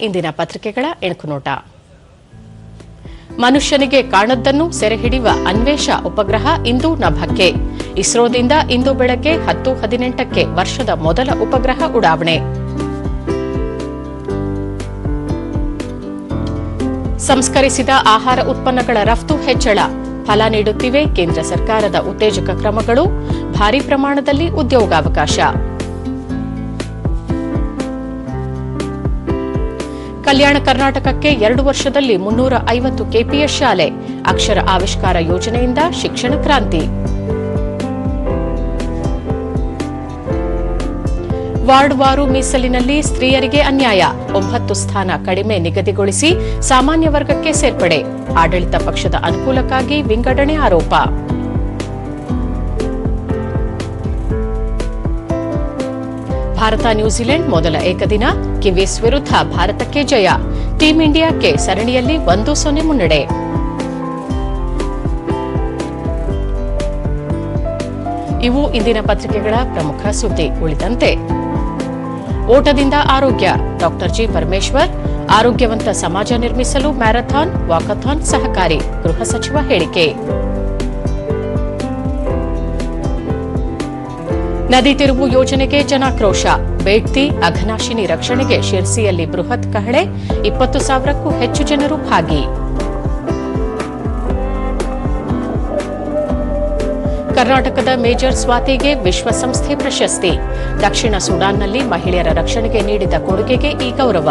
ಇಂದಿನ ಪತ್ರಿಕೆಗಳ ಎಣುಕುನೋಟ ಮನುಷ್ಯನಿಗೆ ಕಾಣದ್ದನ್ನು ಸೆರೆಹಿಡಿಯುವ ಅನ್ವೇಷ ಉಪಗ್ರಹ ಇಂದು ನಭಕ್ಕೆ. ಇಸ್ರೋದಿಂದ ಇಂದು ಬೆಳಗ್ಗೆ ಹತ್ತು ಹದಿನೆಂಟಕ್ಕೆ ವರ್ಷದ ಮೊದಲ ಉಪಗ್ರಹ ಉಡಾವಣೆ. ಸಂಸ್ಕರಿಸಿದ ಆಹಾರ ಉತ್ಪನ್ನಗಳ ರಫ್ತು ಹೆಚ್ಚಳ. ಫಲ ನೀಡುತ್ತಿವೆ ಕೇಂದ್ರ ಸರ್ಕಾರದ ಉತ್ತೇಜಕ ಕ್ರಮಗಳು. ಭಾರೀ ಪ್ರಮಾಣದಲ್ಲಿ ಉದ್ಯೋಗಾವಕಾಶ. ಕಲ್ಯಾಣ ಕರ್ನಾಟಕಕ್ಕೆ ಎರಡು ವರ್ಷದಲ್ಲಿ ಮುನ್ನೂರ ಐವತ್ತು ಕೆಪಿಎಸ್ ಶಾಲೆ, ಅಕ್ಷರ ಆವಿಷ್ಕಾರ ಯೋಜನೆಯಿಂದ ಶಿಕ್ಷಣ ಕ್ರಾಂತಿ. ವಾರ್ಡ್ವಾರು ಮೀಸಲಿನಲ್ಲಿ ಸ್ತ್ರೀಯರಿಗೆ ಅನ್ಯಾಯ, ಒಂಬತ್ತು ಸ್ಥಾನ ಕಡಿಮೆ ನಿಗದಿಗೊಳಿಸಿ ಸಾಮಾನ್ಯ ವರ್ಗಕ್ಕೆ ಸೇರ್ಪಡೆ, ಆಡಳಿತ ಪಕ್ಷದ ಅನುಕೂಲಕ್ಕಾಗಿ ವಿಂಗಡಣೆ ಆರೋಪ. ಭಾರತ ನ್ಯೂಜಿಲೆಂಡ್ ಮೊದಲ ಏಕದಿನ. ಕಿವೀಸ್ ವಿರುದ್ಧ ಭಾರತಕ್ಕೆ ಜಯ. ಟೀಂ ಇಂಡಿಯಾಕ್ಕೆ ಸರಣಿಯಲ್ಲಿ ಒಂದು ಸೊನ್ನೆ ಮುನ್ನಡೆ. ಇವು ಇಂದಿನ ಪತ್ರಿಕೆಗಳ ಪ್ರಮುಖ ಸುದ್ದಿ ಉಳಿದಂತೆ. ಓಟದಿಂದ ಆರೋಗ್ಯ. ಡಾಕ್ಟರ್ ಜಿ ಪರಮೇಶ್ವರ್, ಆರೋಗ್ಯವಂತ ಸಮಾಜ ನಿರ್ಮಿಸಲು ಮ್ಯಾರಥಾನ್, ವಾಕಥಾನ್ ಸಹಕಾರಿ, ಗೃಹ ಸಚಿವ ಹೇಳಿಕೆ. ನದಿ ತಿರುವು ಯೋಜನೆಗೆ ಜನಾಕ್ರೋಶ. ಬೇಡ್ತಿ, ಅಘನಾಶಿನಿ ರಕ್ಷಣೆಗೆ ಶಿರ್ಸಿಯಲ್ಲಿ ಬೃಹತ್ ಕಹಳೆ. ಇಪ್ಪತ್ತು ಸಾವಿರಕ್ಕೂ ಹೆಚ್ಚು ಜನರು ಭಾಗಿ. ಕರ್ನಾಟಕದ ಮೇಜರ್ ಸ್ವಾತಿಗೆ ವಿಶ್ವಸಂಸ್ಥೆ ಪ್ರಶಸ್ತಿ. ದಕ್ಷಿಣ ಸುಡಾನ್ನಲ್ಲಿ ಮಹಿಳೆಯರ ರಕ್ಷಣೆಗೆ ನೀಡಿದ ಕೊಡುಗೆಗೆ ಈ ಗೌರವ.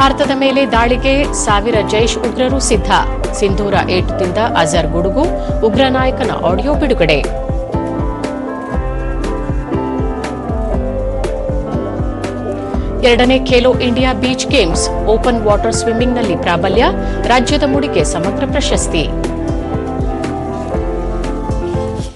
ಭಾರತದ ಮೇಲೆ ದಾಳಿಗೆ ಸಾವಿರ ಜೈಷ್ ಉಗ್ರರು ಸಿದ್ಧ. ಸಿಂಧೂರ ಏಟ್ದಿಂದ ಅಜರ್ ಗುಡುಗು, ಉಗ್ರ ನಾಯಕನ ಆಡಿಯೋ ಬಿಡುಗಡೆ. ಎರಡನೇ Khelo India beach games open water ಸ್ವಿಮ್ಮಿಂಗ್ನಲ್ಲಿ ಪ್ರಾಬಲ್ಯ, ರಾಜ್ಯದ ಮುಡಿಗೆ ಸಮಗ್ರ ಪ್ರಶಸ್ತಿ.